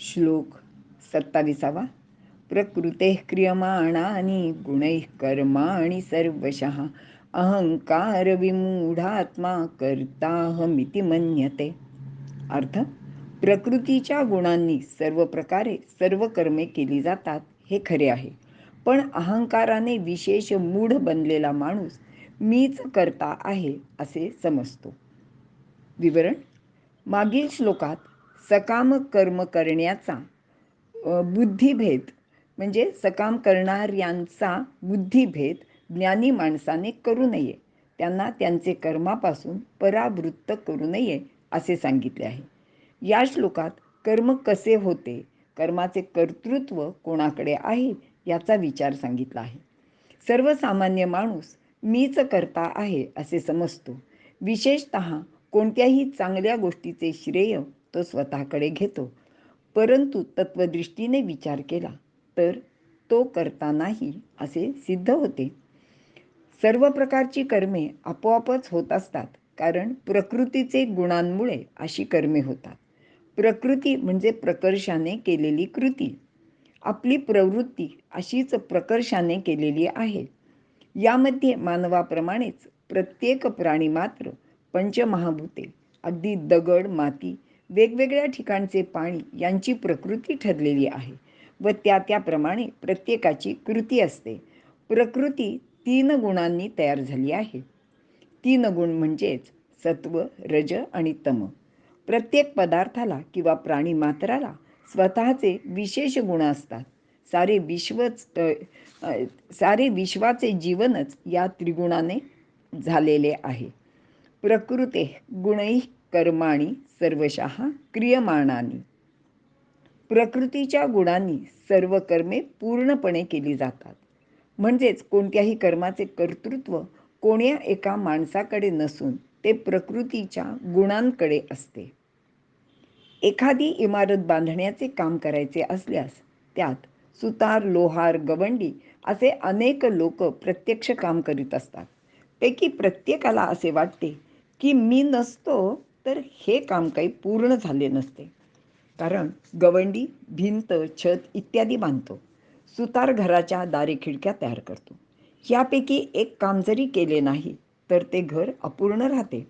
श्लोक सत्ताविसावा. प्रकृते क्रियमाणानी गुणैः कर्माणि सर्वशः. अहंकार विमूढात्मा कर्ताहमिति मन्यते. अर्थ प्रकृतीच्या गुणांनी सर्व प्रकारे सर्व कर्मे केली जातात हे खरे आहे. पण अहंकाराने विशेष मूढ बनलेला माणूस मीच करता आहे असे समजतो. विवरण मागील श्लोकात सकाम कर्म करण्याचा बुद्धिभेद म्हणजे सकाम करणाऱ्यांचा बुद्धिभेद ज्ञानी माणसाने करू नये. त्यांना त्यांचे कर्मापासून परावृत्त करू नये असे सांगितले आहे. या श्लोकात कर्म कसे होते कर्माचे कर्तृत्व कोणाकडे आहे याचा विचार सांगितला आहे. सर्वसामान्य माणूस मीच करता आहे असे समजतो. विशेषत कोणत्याही चांगल्या गोष्टीचे श्रेय तो स्वतःकडे घेतो. परंतु तत्वदृष्टीने विचार केला तर तो करता नाही असे सिद्ध होते. सर्व प्रकारची कर्मे आपोआपच होत असतात कारण प्रकृतीचे गुणांमुळे अशी कर्मे होतात. प्रकृती म्हणजे प्रकर्षाने केलेली कृती. आपली प्रवृत्ती अशीच प्रकर्षाने केलेली आहे. यामध्ये मानवाप्रमाणेच प्रत्येक प्राणी मात्र पंचमहाभूते अगदी दगड माती वेगवेगळ्या ठिकाणचे पाणी यांची प्रकृती ठरलेली आहे व त्या त्याप्रमाणे प्रत्येकाची कृती असते. प्रकृती तीन गुणांनी तयार झाली आहे. तीन गुण म्हणजेच सत्व रज आणि तम. प्रत्येक पदार्थाला किंवा प्राणी मात्राला स्वतःचे विशेष गुण असतात. सारे विश्वच सारे विश्वाचे जीवनच या त्रिगुणाने झालेले आहे. प्रकृते गुणैः कर्माणी सर्वशः क्रियमाणानी. प्रकृतीच्या गुणांनी सर्व कर्मे पूर्णपणे केली जातात. म्हणजेच कोणत्याही कर्माचे कर्तृत्व कोण्या एका माणसाकडे नसून ते प्रकृतीच्या गुणांकडे असते. एखादी इमारत बांधण्याचे काम करायचे असल्यास त्यात सुतार लोहार गवंडी असे अनेक लोक प्रत्यक्ष काम करीत असतात. पैकी प्रत्येकाला असे वाटते की मी नसतो तर हे काम काही पूर्ण झाले नसते. कारण गवंडी भिंत छत इत्यादी बांधतो. सुतार घराच्या दारे खिडक्या तयार करतो. यापैकी एक काम जरी केले नाही तर ते घर अपूर्ण राहते.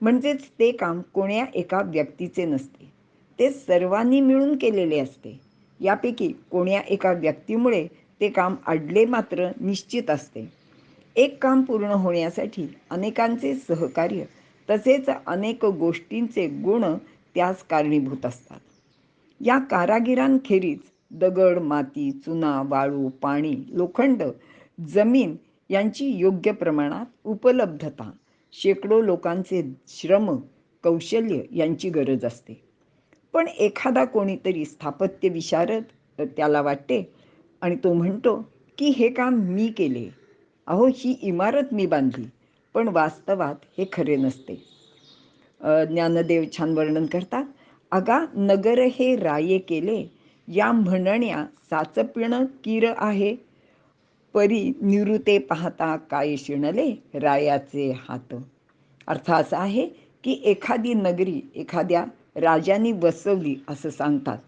म्हणजेच ते काम कोण्या एका व्यक्तीचे नसते. ते सर्वांनी मिळून केलेले असते. यापैकी कोण्या एका व्यक्तीमुळे ते काम अडले मात्र निश्चित असते. एक काम पूर्ण होण्यासाठी अनेकांचे सहकार्य तसेच अनेक गोष्टींचे गुण त्यास कारणीभूत असतात. या कारागिरांखेरीज दगड माती चुना वाळू पाणी लोखंड जमीन यांची योग्य प्रमाणात उपलब्धता शेकडो लोकांचे श्रम कौशल्य यांची गरज असते. पण एखादा कोणीतरी स्थापत्य विशारद त्याला वाटते आणि तो म्हणतो की हे काम मी केले. अहो ही इमारत मी बांधली. पण वास्तवात हे खरे नसते. ज्ञानदेव छान वर्णन करतात. अगा नगर हे राये केले या म्हणण्या साचपिण किर आहे. परी निवृते पाहता काय शिणले रायाचे हात. अर्थ असा आहे की एखादी नगरी एखाद्या राजांनी वसवली असं सांगतात.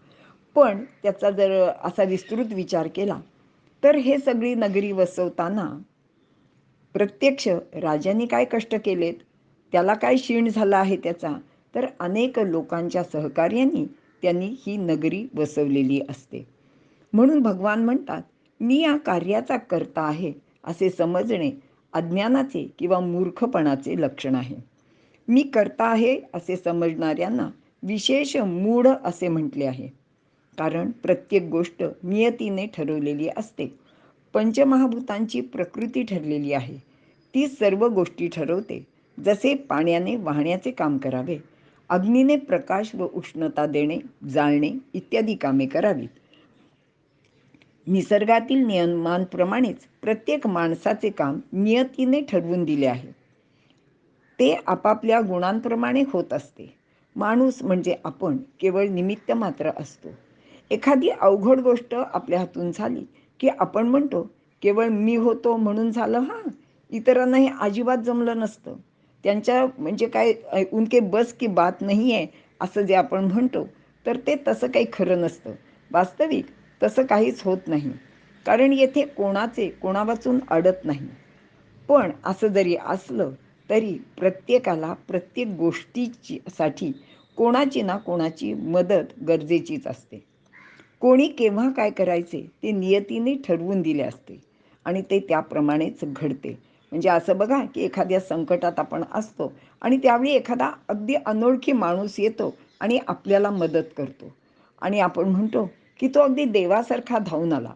पण त्याचा जर असा विस्तृत विचार केला तर हे सगळी नगरी वसवताना प्रत्यक्ष राजांनी काय कष्ट केलेत? त्याला काय क्षीण झाला आहे त्याचा? तर अनेक लोकांच्या सहकार्याने त्यांनी ही नगरी वसवलेली असते. म्हणून भगवान म्हणतात मी या कार्याचा करता आहे असे समजणे अज्ञानाचे किंवा मूर्खपणाचे लक्षण आहे. मी करता आहे असे समजणाऱ्यांना विशेष मूढ असे म्हटले आहे. कारण प्रत्येक गोष्ट नियतीने ठरवलेली असते. पंचमहाभूतांची प्रकृती ठरलेली आहे. ती सर्व गोष्टी ठरवते. जसे पाण्याने वाहण्याचे काम करावे अग्नीने प्रकाश व उष्णता देणे जाळणे इत्यादी कामे करावीत. निसर्गातील नियमांप्रमाणेच प्रत्येक माणसाचे काम नियतीने ठरवून दिले आहे. ते आपापल्या गुणांप्रमाणे होत असते. माणूस म्हणजे आपण केवळ निमित्त मात्र असतो. एखादी अवघड गोष्ट आपल्या हातून झाली की आपण म्हणतो केवळ मी होतो म्हणून झालं हां. इतरांनाही अजिबात जमलं नसतं. त्यांच्या म्हणजे काय उनके बस की बात नाही आहे असं जे आपण म्हणतो तर ते तसं काही खरं नसतं. वास्तविक तसं काहीच होत नाही. कारण येथे कोणाचे कोणावाचून अडत नाही. पण असं जरी असलं तरी प्रत्येकाला प्रत्येक गोष्टीची साठी कोणाची ना कोणाची मदत गरजेचीच असते. कोणी केव्हा काय करायचे ते नियतीने ठरवून दिले असते आणि ते त्याप्रमाणेच घडते. म्हणजे असं बघा की एखाद्या संकटात आपण असतो आणि त्यावेळी एखादा अगदी अनोळखी माणूस येतो आणि आपल्याला मदत करतो. आणि आपण म्हणतो की तो अगदी देवासारखा धावून आला.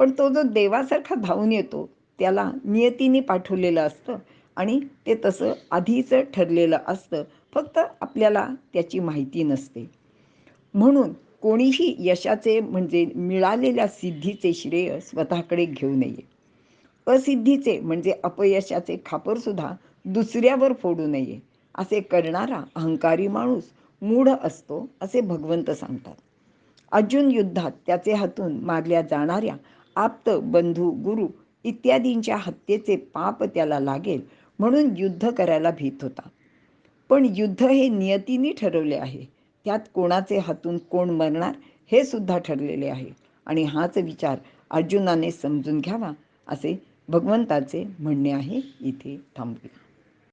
पण तो जो देवासारखा धावून येतो त्याला नियतीने पाठवलेलं असतं आणि ते तसं आधीच ठरलेलं असतं. फक्त आपल्याला त्याची माहिती नसते. म्हणून कोणीही यशाचे म्हणजे मिळालेल्या सिद्धीचे श्रेय स्वतःकडे घेऊ नये. असिद्धीचे म्हणजे अपयशाचे खापरसुद्धा दुसऱ्यावर फोडू नये असे करणारा अहंकारी माणूस मूढ असतो असे भगवंत सांगतात. अर्जुन युद्धात त्याचे हातून मारल्या जाणाऱ्या आप्त बंधू गुरु इत्यादींच्या हत्येचे पाप त्याला लागेल म्हणून युद्ध करायला भीत होता. पण युद्ध हे नियतीने ठरवले आहे. त्यात कोणाचे हातून कोण मरणार हे सुद्धा ठरलेले आहे. आणि हाच विचार अर्जुनाने समजून घ्यावा असे भगवंताचे म्हणणे आहे. इथे थांबूया.